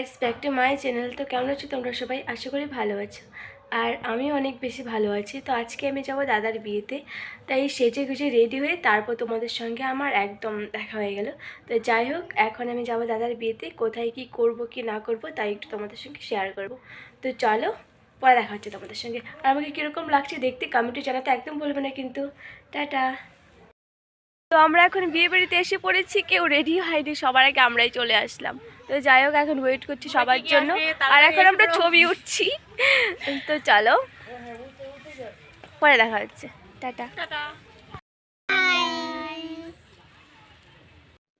Guys back to my channel তো কেমন আছো তোমরা সবাই? আশা করি ভালো আছো। আর আমি অনেক বেশি ভালো আছি। তো আজকে আমি যাব দাদার বিয়েতে। তাই সেজে গুজে রেডি হয়ে তারপর তোমাদের সঙ্গে আমার একদম দেখা হয়ে গেল। তো যাই হোক, এখন আমি যাব দাদার বিয়েতে। কোথায় কি করব, কি না করব, তাই একটু তোমাদের সঙ্গে শেয়ার করব। তো চলো, পরে দেখা হচ্ছে তোমাদের সঙ্গে। আর আমাকে কীরকম লাগছে দেখতে কমেন্টে জানাতে একদম বলবে না কিন্তু। টাটা! তো আমরা এখন বিয়ে বাড়িতে এসে পড়েছি কেউ রেডি হয়নি সবার আগে আমরাই চলে আসলাম। তো যাই হোক এখন ওয়েট করছি সবার জন্য। আর এখন আমরা ছবি উঠছি। তো চলো। পরে দেখা হচ্ছে। টাটা।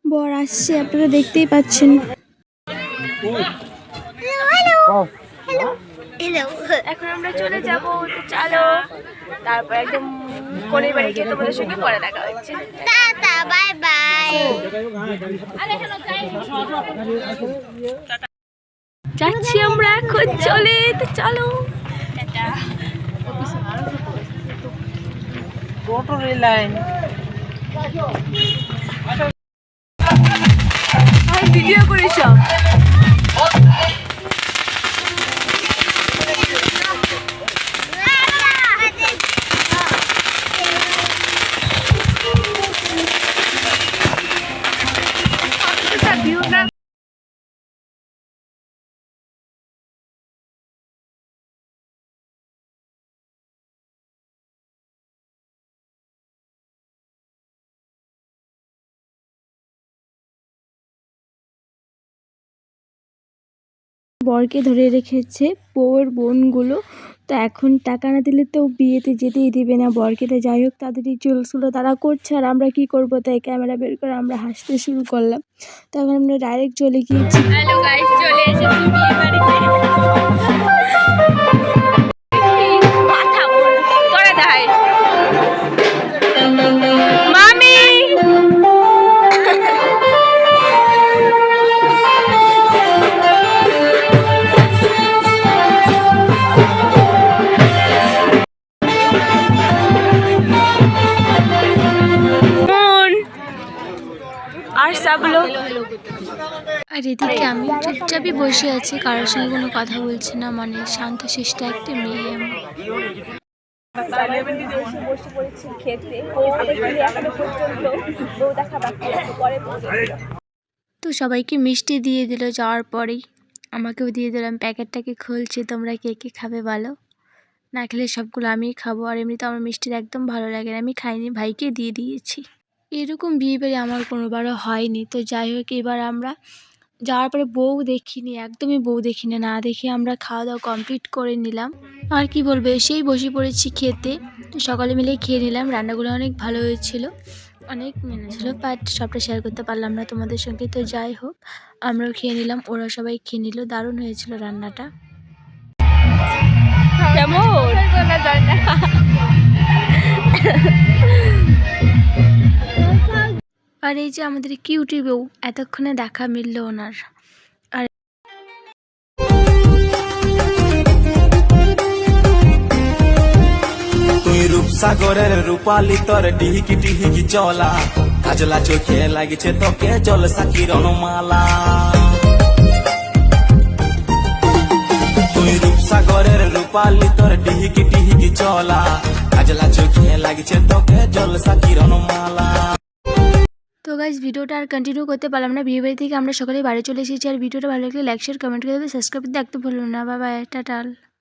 বর আসছে আপনারা দেখতেই পাচ্ছেন। এখন আমরা চলে যাব তো চলো। তারপর একদম কোনের বাড়ি গিয়ে তোমাদের সঙ্গে পরে দেখা হচ্ছে। Tata bye bye. যাচ্ছি আমরা এখন চলে তো চলো। টাটা। টোটো রেল লাইন বরকে ধরে রেখেছে বউয়ের বোনগুলো। তো এখন টাকা না দিলে তো বিয়েতে যেতেই দিবে না বরকে। তো যাই হোক, তাদেরই চুলসুলো তারা করছে আর আমরা কি করব? তাই ক্যামেরা বের করে আমরা হাসতে শুরু করলাম। তখন আমরা ডাইরেক্ট চলে গিয়েছি। চলে আর সব লোক আর এদিকে আমি চুপচাপই বসে আছি, কারোর সঙ্গে কোনো কথা বলছি না মানে শান্ত শিষ্ট একটা মেয়ে আমি। তো সবাইকে মিষ্টি দিয়ে দিল যাওয়ার পরেই। আমাকেও দিয়ে দিলাম প্যাকেটটাকে, খুলছি, তোমরা কে কে খাবে বলো। না খেলে সবগুলো আমিই খাব, আর এমনিতে আমার মিষ্টির একদম ভালো লাগে না, আমি খাইনি, ভাইকে দিয়ে দিয়েছি। এরকম বিয়ে বাড়ি আমার কোনোবারও হয়নি। তো যাই হোক এবার আমরা যাওয়ার পরে বউ দেখিনি একদমই বউ দেখিনি না দেখে আমরা খাওয়া দাওয়া কমপ্লিট করে নিলাম। আর কি বলব এসেই বসে পড়েছি খেতে। তো সকলে মিলে খেয়ে নিলাম রান্নাগুলো অনেক ভালো হয়েছিল। অনেক মেনে ছিল বাট সবটা শেয়ার করতে পারলাম না তোমাদের সঙ্গে। তো যাই হোক আমরাও খেয়ে নিলাম ওরা সবাই খেয়ে নিল দারুণ হয়েছিল রান্নাটা। কেমন? আর এই যে আমাদের কিউটি এতক্ষণে দেখা মিলল ওনার। আর রূপসাগরের রূপালি তোর ডিহিকি ডিহিকি চলা। কাজলা চোখে লাগিছে তোকে জল সাকিরণ মালা তুই রূপসাগরের রূপালি তোর ডিহিকি ডিহিকি চলা। কাজলা চোখে লাগিছে তোকে জল সাকিরণ মালা তো গাইজ ভিডিওটা আর কন্টিনিউ করতে পারলাম না। বিয়ে থেকে আমরা সকালে বাড়ি চলে এসেছি। আর ভিডিওটা ভালো লাগলে লাইক শেয়ার কমেন্ট করে দেবে। সাবস্ক্রাইব করতে একদম ভুলবেন না। বাবা টাটাল